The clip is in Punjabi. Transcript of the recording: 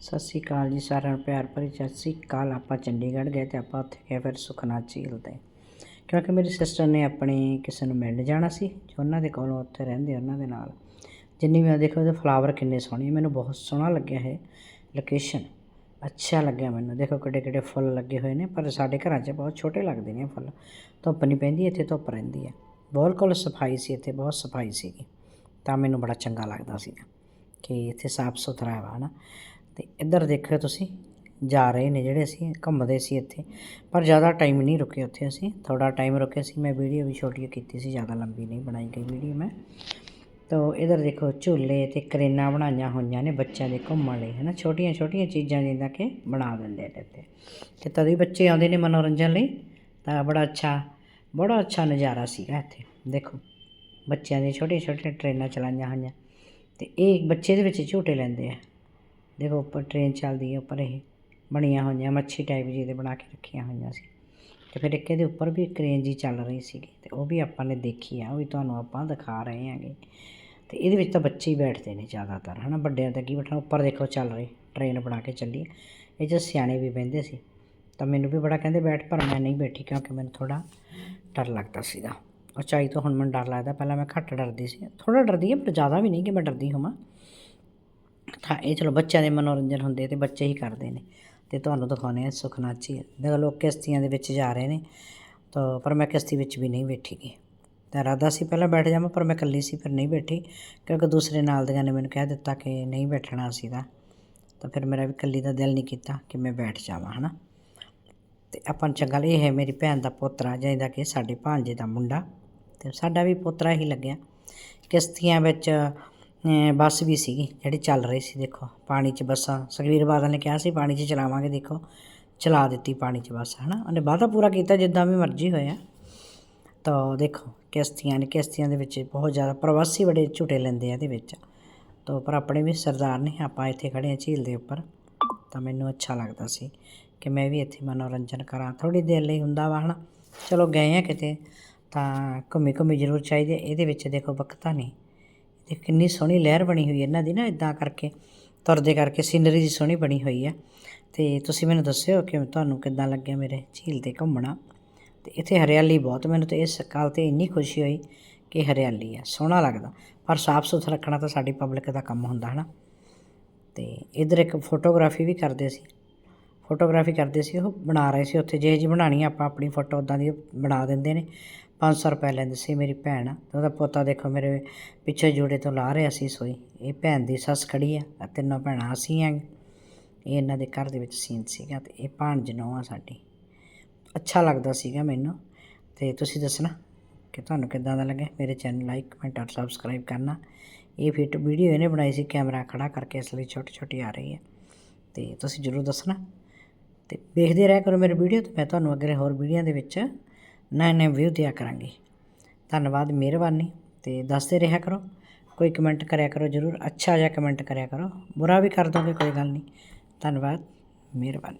ਸਤਿ ਸ਼੍ਰੀ ਅਕਾਲ ਜੀ ਸਾਰਿਆਂ ਨੂੰ, ਪਿਆਰ ਭਰੀ ਸਤਿ ਸ਼੍ਰੀ ਅਕਾਲ। ਆਪਾਂ ਚੰਡੀਗੜ੍ਹ ਗਏ ਤੇ ਆਪਾਂ ਉੱਥੇ ਗਏ ਫਿਰ ਸੁਖਨਾ ਝੀਲ ਤੇ। ਕਿਉਂਕਿ ਮੇਰੀ ਸਿਸਟਰ ਨੇ ਆਪਣੇ ਕਿਸੇ ਨੂੰ ਮਿਲਣ ਜਾਣਾ ਸੀ, ਜੋ ਉਹਨਾਂ ਦੇ ਕੋਲੋਂ ਉੱਥੇ ਰਹਿੰਦੇ ਉਹਨਾਂ ਦੇ ਨਾਲ। ਜਿੰਨੀ ਵੀ ਦੇਖੋ ਇਹਦੇ ਫਲਾਵਰ ਕਿੰਨੇ ਸੋਹਣੇ ਮੈਨੂੰ ਬਹੁਤ ਸੋਹਣਾ ਲੱਗਿਆ ਇਹ ਲੋਕੇਸ਼ਨ ਅੱਛਾ ਲੱਗਿਆ ਮੈਨੂੰ। ਦੇਖੋ ਕਿੱਡੇ ਕਿੱਡੇ ਫੁੱਲ ਲੱਗੇ ਹੋਏ ਨੇ, ਪਰ ਸਾਡੇ ਘਰਾਂ 'ਚ ਬਹੁਤ ਛੋਟੇ ਲੱਗਦੇ ਨੇ ਫੁੱਲ। ਧੁੱਪ ਨਹੀਂ ਪੈਂਦੀ, ਇੱਥੇ ਧੁੱਪ ਰਹਿੰਦੀ ਹੈ ਬਿਲਕੁਲ ਸਫ਼ਾਈ ਸੀ ਇੱਥੇ, ਬਹੁਤ ਸਫ਼ਾਈ ਸੀਗੀ। ਤਾਂ ਮੈਨੂੰ ਬੜਾ ਚੰਗਾ ਲੱਗਦਾ ਸੀਗਾ ਕਿ ਇੱਥੇ ਸਾਫ਼ ਸੁਥਰਾ ਹੈ ਨਾ ਤੇ ਇੱਧਰ ਦੇਖਿਓ ਤੁਸੀਂ, ਜਾ ਰਹੇ ਨੇ ਜਿਹੜੇ ਅਸੀਂ, ਘੁੰਮਦੇ ਸੀ ਇੱਥੇ, ਪਰ ਜ਼ਿਆਦਾ ਟਾਈਮ ਨਹੀਂ ਰੁਕੇ ਉੱਥੇ ਅਸੀਂ ਥੋੜਾ ਟਾਈਮ ਰੁਕੇ ਸੀ, ਮੈਂ ਵੀਡੀਓ ਵੀ ਛੋਟੀ ਕੀਤੀ ਸੀ, ਜ਼ਿਆਦਾ ਲੰਬੀ ਨਹੀਂ ਬਣਾਈ ਗਈ ਵੀਡੀਓ ਮੈਂ। ਤੋ ਇਧਰ ਦੇਖੋ, ਝੂਲੇ ਤੇ ਕਰੇਨਾਂ ਬਣਾਈਆਂ ਹੋਈਆਂ ਨੇ ਬੱਚਿਆਂ ਦੇ ਘੁੰਮਣ ਲਈ ਹੈ ਨਾ ਛੋਟੀਆਂ ਛੋਟੀਆਂ ਚੀਜ਼ਾਂ ਜਿੱਦਾਂ ਕਿ ਬਣਾ ਦਿੰਦੇ ਨੇ ਇੱਥੇ। ਤੇ ਤਦ ਵੀ ਬੱਚੇ ਆਉਂਦੇ ਨੇ ਮਨੋਰੰਜਨ ਲਈ, ਤਾਂ ਬੜਾ ਅੱਛਾ ਬੜਾ ਅੱਛਾ ਨਜ਼ਾਰਾ ਸੀਗਾ ਇੱਥੇ, ਦੇਖੋ, ਬੱਚਿਆਂ ਦੀਆਂ ਛੋਟੀਆਂ ਛੋਟੀਆਂ ਟ੍ਰੇਨਾਂ ਚਲਾਈਆਂ ਹੋਈਆਂ। ਤੇ ਇਹ ਬੱਚੇ ਦੇ ਵਿੱਚ ਝੂਟੇ ਲੈਂਦੇ ਆ। ਦੇਖੋ ਉੱਪਰ ਟ੍ਰੇਨ ਚੱਲਦੀ ਹੈ ਉੱਪਰ ਇਹ ਬਣੀਆਂ ਹੋਈਆਂ, ਮੱਛੀ ਟਾਈਪ ਜੀ ਦੇ ਬਣਾ ਕੇ ਰੱਖੀਆਂ ਹੋਈਆਂ ਸੀ। ਅਤੇ ਫਿਰ ਇੱਕ ਇਹਦੇ ਉੱਪਰ ਵੀ ਇੱਕ ਰੇਂਜ ਜੀ ਚੱਲ ਰਹੀ ਸੀਗੀ ਅਤੇ ਉਹ ਵੀ ਆਪਾਂ ਨੇ ਦੇਖੀ ਆ, ਉਹ ਵੀ ਤੁਹਾਨੂੰ ਆਪਾਂ ਦਿਖਾ ਰਹੇ ਹਾਂਗੇ ਅਤੇ ਇਹਦੇ ਵਿੱਚ ਤਾਂ ਬੱਚੇ ਹੀ ਬੈਠਦੇ ਨੇ ਜ਼ਿਆਦਾਤਰ ਹੈ ਨਾ ਵੱਡਿਆਂ ਦਾ ਕੀ ਬੈਠਣਾ ਉੱਪਰ ਦੇਖੋ ਚੱਲ ਰਹੀ ਟ੍ਰੇਨ ਬਣਾ ਕੇ ਚੱਲੀ ਇਹ 'ਚ ਸਿਆਣੇ ਵੀ ਬਹਿੰਦੇ ਸੀ, ਤਾਂ ਮੈਨੂੰ ਵੀ ਬੜਾ ਕਹਿੰਦੇ ਬੈਠ, ਪਰ ਮੈਂ ਨਹੀਂ ਬੈਠੀ ਕਿਉਂਕਿ ਮੈਨੂੰ ਥੋੜ੍ਹਾ ਡਰ ਲੱਗਦਾ ਸੀਗਾ। ਉਚਾਈ ਤੋਂ ਹੁਣ ਮੈਨੂੰ ਡਰ ਲੱਗਦਾ, ਪਹਿਲਾਂ ਮੈਂ ਘੱਟ ਡਰਦੀ ਸੀ, ਥੋੜ੍ਹਾ ਡਰਦੀ ਹਾਂ ਪਰ ਜ਼ਿਆਦਾ ਵੀ ਨਹੀਂ ਕਿ ਮੈਂ ਡਰਦੀ ਹੋਵਾਂ। ਹਾਂ ਇਹ ਚਲੋ ਬੱਚਿਆਂ ਦੇ ਮਨੋਰੰਜਨ ਹੁੰਦੇ ਤੇ ਬੱਚੇ ਹੀ ਕਰਦੇ ਨੇ। ਤੇ ਤੁਹਾਨੂੰ ਦਿਖਾਉਂਦੇ ਆ ਸੁਖਨਾ ਝੀਲ ਦੇਖੋ ਲੋਕ ਕਿਸ਼ਤੀਆਂ ਦੇ ਵਿੱਚ ਜਾ ਰਹੇ ਨੇ। ਤਾਂ ਪਰ ਮੈਂ ਕਿਸ਼ਤੀ ਵਿੱਚ ਵੀ ਨਹੀਂ ਬੈਠੀ ਗਈ ਤਾਂ ਇਰਾਦਾ ਸੀ ਪਹਿਲਾਂ ਬੈਠ ਜਾਵਾਂ, ਪਰ ਮੈਂ ਇਕੱਲੀ ਸੀ, ਫਿਰ ਨਹੀਂ ਬੈਠੀ। ਕਿਉਂਕਿ ਦੂਸਰੇ ਨਾਲ ਦੀਆਂ ਨੇ ਮੈਨੂੰ ਕਹਿ ਦਿੱਤਾ ਕਿ ਨਹੀਂ ਬੈਠਣਾ ਸੀ ਤਾਂ ਤਾਂ ਫਿਰ ਮੇਰਾ ਵੀ ਇਕੱਲੀ ਦਾ ਦਿਲ ਨਹੀਂ ਕੀਤਾ ਕਿ ਮੈਂ ਬੈਠ ਜਾਵਾਂ, ਹਨਾ। ਤੇ ਆਪਾਂ ਨੂੰ ਚੰਗਾ ਇਹ ਹੈ ਮੇਰੀ ਭੈਣ ਦਾ ਪੋਤਰਾ ਜਿਹਦਾ ਕਿ ਸਾਡੇ ਭਾਂਜੇ ਦਾ ਮੁੰਡਾ। ਤੇ ਸਾਡਾ ਵੀ ਪੋਤਰਾ ਹੀ ਲੱਗਿਆ। ਕਿਸ਼ਤੀਆਂ ਵਿੱਚ ਬੱਸ ਵੀ ਸੀਗੀ ਜਿਹੜੀ ਚੱਲ ਰਹੀ ਸੀ, ਦੇਖੋ, ਪਾਣੀ 'ਚ ਬੱਸਾਂ। ਸੁਖਬੀਰ ਬਾਦਲ ਨੇ ਕਿਹਾ ਸੀ, ਪਾਣੀ 'ਚ ਚਲਾਵਾਂਗੇ, ਦੇਖੋ, ਚਲਾ ਦਿੱਤੀ ਪਾਣੀ 'ਚ ਬੱਸ, ਹਨਾ? ਉਹਨੇ ਵਾਅਦਾ ਪੂਰਾ ਕੀਤਾ ਜਿੱਦਾਂ ਵੀ ਮਰਜ਼ੀ ਹੋਇਆ। ਤਾਂ ਦੇਖੋ, ਕਿਸ਼ਤੀਆਂ ਨੇ, ਕਿਸ਼ਤੀਆਂ ਦੇ ਵਿੱਚ ਬਹੁਤ ਜ਼ਿਆਦਾ ਪ੍ਰਵਾਸੀ ਬੜੇ ਝੂਟੇ ਲੈਂਦੇ ਆ ਇਹਦੇ ਵਿੱਚ। ਤਾਂ ਪਰ ਆਪਣੇ ਵੀ ਸਰਦਾਰ ਨੇ, ਆਪਾਂ ਇੱਥੇ ਖੜੇ ਹਾਂ ਝੀਲ ਦੇ ਉੱਪਰ, ਤਾਂ ਮੈਨੂੰ ਅੱਛਾ ਲੱਗਦਾ ਸੀ ਕਿ ਮੈਂ ਵੀ ਇੱਥੇ ਮਨੋਰੰਜਨ ਕਰਾਂ। ਥੋੜੀ ਦੇਰ ਲਈ ਹੁੰਦਾ ਵਾ, ਹਨਾ? ਚਲੋ ਗਏ ਆ ਕਿਤੇ, ਤਾਂ ਘੁੰਮੀ ਘੁੰਮੀ ਜ਼ਰੂਰ ਚਾਹੀਦੀ ਹੈ। ਇਹਦੇ ਵਿੱਚ ਦੇਖੋ, ਵਕਤਾ ਨਹੀਂ। ਤੇ ਕਿੰਨੀ ਸੋਹਣੀ ਲਹਿਰ ਬਣੀ ਹੋਈ ਹੈ ਇਹਨਾਂ ਦੀ ਨਾ ਇਦਾਂ ਕਰਕੇ, ਤੁਰਦੇ ਕਰਕੇ ਸੀਨਰੀ ਦੀ ਸੋਹਣੀ ਬਣੀ ਹੋਈ ਆ ਤੇ ਤੁਸੀਂ ਮੈਨੂੰ ਦੱਸਿਓ ਕਿ ਤੁਹਾਨੂੰ ਕਿੱਦਾਂ ਲੱਗਿਆ ਮੇਰੇ ਝੀਲ ਤੇ ਘੁੰਮਣਾ? ਤੇ ਇੱਥੇ ਹਰਿਆਲੀ ਬਹੁਤ, ਮੈਨੂੰ ਤੇ ਇਸ ਗੱਲ ਤੇ ਇੰਨੀ ਖੁਸ਼ੀ ਹੋਈ ਕਿ ਹਰਿਆਲੀ ਆ ਸੋਹਣਾ ਲੱਗਦਾ। ਪਰ ਸਾਫ਼ ਸੁਥਰਾ ਰੱਖਣਾ ਤਾਂ ਸਾਡੀ ਪਬਲਿਕ ਦਾ ਕੰਮ ਹੁੰਦਾ ਹੈ ਨਾ ਤੇ ਇਧਰ ਇੱਕ ਫੋਟੋਗ੍ਰਾਫੀ ਵੀ ਕਰਦੇ ਸੀ। ਫੋਟੋਗ੍ਰਾਫੀ ਕਰਦੇ ਸੀ, ਉਹ ਬਣਾ ਰਹੇ ਸੀ ਉੱਥੇ, ਜਿਹੇ ਜੀ ਬਣਾਣੀ ਆਪਾਂ ਆਪਣੀ ਫੋਟੋ ਉਦਾਂ ਦੀ ਬਣਾ ਦਿੰਦੇ ਨੇ। 500 ਰੁਪਏ ਲੈਂਦੇ ਸੀ ਮੇਰੀ ਭੈਣ। ਤੇ ਉਹਦਾ ਪੋਤਾ ਦੇਖੋ ਮੇਰੇ ਪਿੱਛੇ ਜੋੜੇ ਤੋਂ ਲਾ ਰਿਹਾ ਸੀ ਸੋਈ। ਇਹ ਭੈਣ ਦੀ ਸੱਸ ਖੜੀ ਆ ਆਹ ਤਿੰਨੋਂ ਭੈਣਾਂ ਅਸੀਂ ਆ ਇਹ ਇਹਨਾਂ ਦੇ ਘਰ ਦੇ ਵਿੱਚ ਸੀਨ ਸੀਗਾ ਤੇ ਇਹ ਭਾਣਜ ਨੌਂ ਆ ਸਾਡੀ। ਅੱਛਾ ਲੱਗਦਾ ਸੀਗਾ ਮੈਨੂੰ। ਤੇ ਤੁਸੀਂ ਦੱਸਣਾ ਕਿ ਤੁਹਾਨੂੰ ਕਿੱਦਾਂ ਦਾ ਲੱਗਿਆ? ਮੇਰੇ ਚੈਨਲ ਲਾਈਕ, ਕਮੈਂਟ ਔਰ ਸਬਸਕ੍ਰਾਈਬ ਕਰਨਾ। ਇਹ ਫਿਟ ਵੀਡੀਓ ਇਹਨੇ ਬਣਾਈ ਸੀ, ਕੈਮਰਾ ਖੜਾ ਕਰਕੇ ਇਸ ਲਈ ਛੋਟੀ ਛੋਟੀ ਆ ਰਹੀ ਹੈ। ਤੇ ਤੁਸੀਂ ਜ਼ਰੂਰ ਦੱਸਣਾ। ਤੇ ਵੇਖਦੇ ਰਹਿ ਕਰੋ ਮੇਰੇ ਵੀਡੀਓ ਤੇ ਮੈਂ ਤੁਹਾਨੂੰ ਅੱਗੇ ਹੋਰ ਵੀਡੀਓ ਦੇ ਵਿੱਚ ਨਵੇਂ ਨਵੇਂ ਵਿਊ ਦਿਆ ਕਰਾਂਗੇ। ਧੰਨਵਾਦ ਮਿਹਰਬਾਨੀ ਅਤੇ ਦੱਸਦੇ ਰਿਹਾ ਕਰੋ। ਕੋਈ ਕਮੈਂਟ ਕਰਿਆ ਕਰੋ ਜ਼ਰੂਰ। ਅੱਛਾ ਜਿਹਾ ਕਮੈਂਟ ਕਰਿਆ ਕਰੋ। ਬੁਰਾ ਵੀ ਕਰ ਦੋਗੇ, ਕੋਈ ਗੱਲ ਨਹੀਂ। ਧੰਨਵਾਦ, ਮਿਹਰਬਾਨੀ।